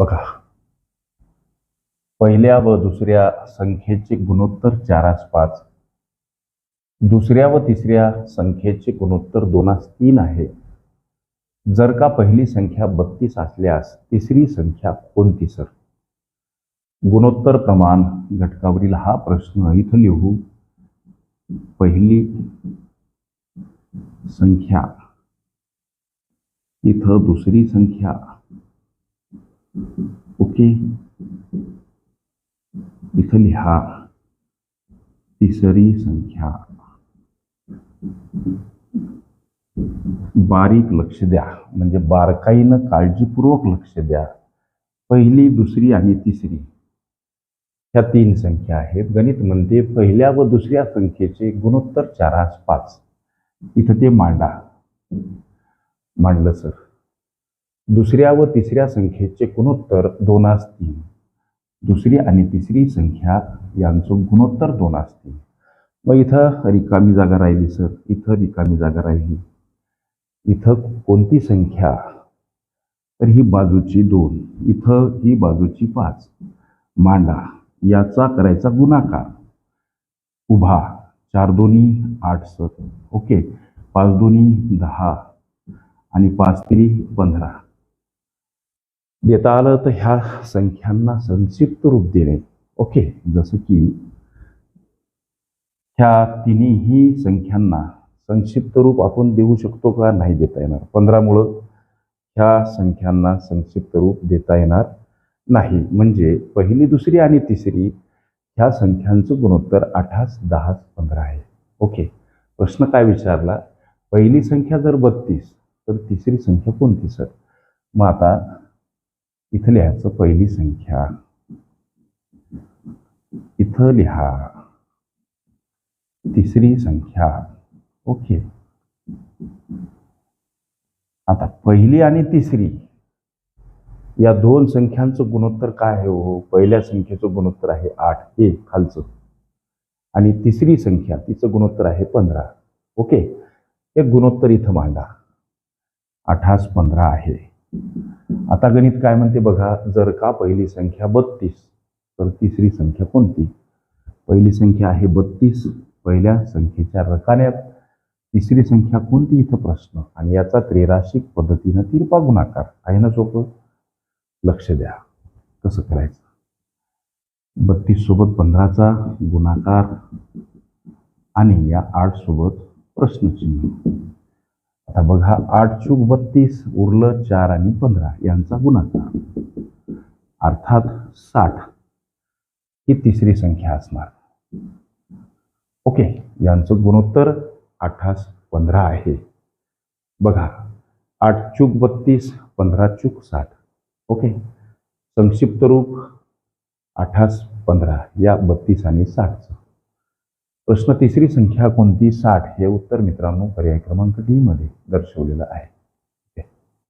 बघा. पहिल्या व दुसऱ्या संख्येचे गुणोत्तर चारास पाच. दुसऱ्या व तिसऱ्या संख्येचे गुणोत्तर दोनास तीन आहे. जर का पहिली संख्या बत्तीस असल्यास तिसरी संख्या कोणती सर गुणोत्तर प्रमाण घटकावरील हा प्रश्न इथं लिहू. पहिली संख्या. इथं दुसरी संख्या. ओके? इथं लिहा. तिसरी संख्या. बारीक लक्ष द्या. म्हणजे बारकाईनं काळजीपूर्वक लक्ष द्या. पहिली दुसरी आणि तिसरी. ह्या तीन संख्या आहेत. गणित म्हणते पहिल्या व दुसऱ्या संख्येचे गुणोत्तर चारास पाच. इथं ते मांडा. मांडलं सर. दुसऱ्या व तिसऱ्या संख्येचे गुणोत्तर दोनास तीन दुसरी आणि तिसरी संख्या यांचं गुणोत्तर दोनास तीन मग इथं रिकामी जागा राहिली सर. इथं रिकामी जागा राहिली. इथं कोणती संख्या? तर ही बाजूची दोन. इथं ही बाजूची पाच. मांडा. याचा करायचा गुणाकार. उभा. चार दोन्ही आठ सत. ओके. पाच दोन्ही दहा. आणि पाच तरी पंधरा. देता आलं तर ह्या संख्यांना संक्षिप्त रूप देणे. ओके जसं की ह्या तिन्ही संख्यांना संक्षिप्त रूप आपण देऊ शकतो का? नाही देता येणार. पंधरामुळं ह्या संख्यांना संक्षिप्त रूप देता येणार नाही. म्हणजे पहिली दुसरी आणि तिसरी ह्या संख्यांचं गुणोत्तर आठास दहास पंधरा आहे. ओके प्रश्न काय विचारला? पहिली संख्या जर बत्तीस तर तिसरी संख्या कोणती सर? मग आता इथं लिहायचं पहिली संख्या. इथं लिहा. तिसरी संख्या. ओके. आता पहिली आणि तिसरी. या दोन संख्यांचं गुणोत्तर काय आहे हो? पहिल्या संख्येचं गुणोत्तर आहे आठ हे खालचं. आणि तिसरी संख्या तिचं गुणोत्तर आहे पंधरा. ओके. हे गुणोत्तर इथं मांडा. अठास पंधरा आहे. आता गणित काय म्हणते बघा जर का पहिली संख्या बत्तीस तर तिसरी संख्या कोणती? पहिली संख्या आहे बत्तीस पहिल्या संख्येच्या रकान्यात. तिसरी संख्या कोणती? इथं प्रश्न. आणि याचा त्रिराशिक पद्धतीनं तिरपा गुणाकार. आहे ना सोपं? लक्ष द्या. कसं करायचं? बत्तीस सोबत पंधराचा गुणाकार आणि या आठ सोबत प्रश्नचिन्ह. आता बघा आठ चूक बत्तीस उरलं चार आणि पंधरा यांचा गुणाकार. अर्थात साठ. ही तिसरी संख्या असणार. ओके यांचं गुणोत्तर अठ्ठास पंधरा आहे. बघा आठ चूक बत्तीस पंधरा चूक साठ. ओके संक्षिप्त रूप अठ्ठास पंधरा या बत्तीस आणि साठचं. प्रश्न तिसरी संख्या कोणती? साठ. हे उत्तर मित्रांनो पर्याय क्रमांक डी मध्ये दर्शवलेलं आहे.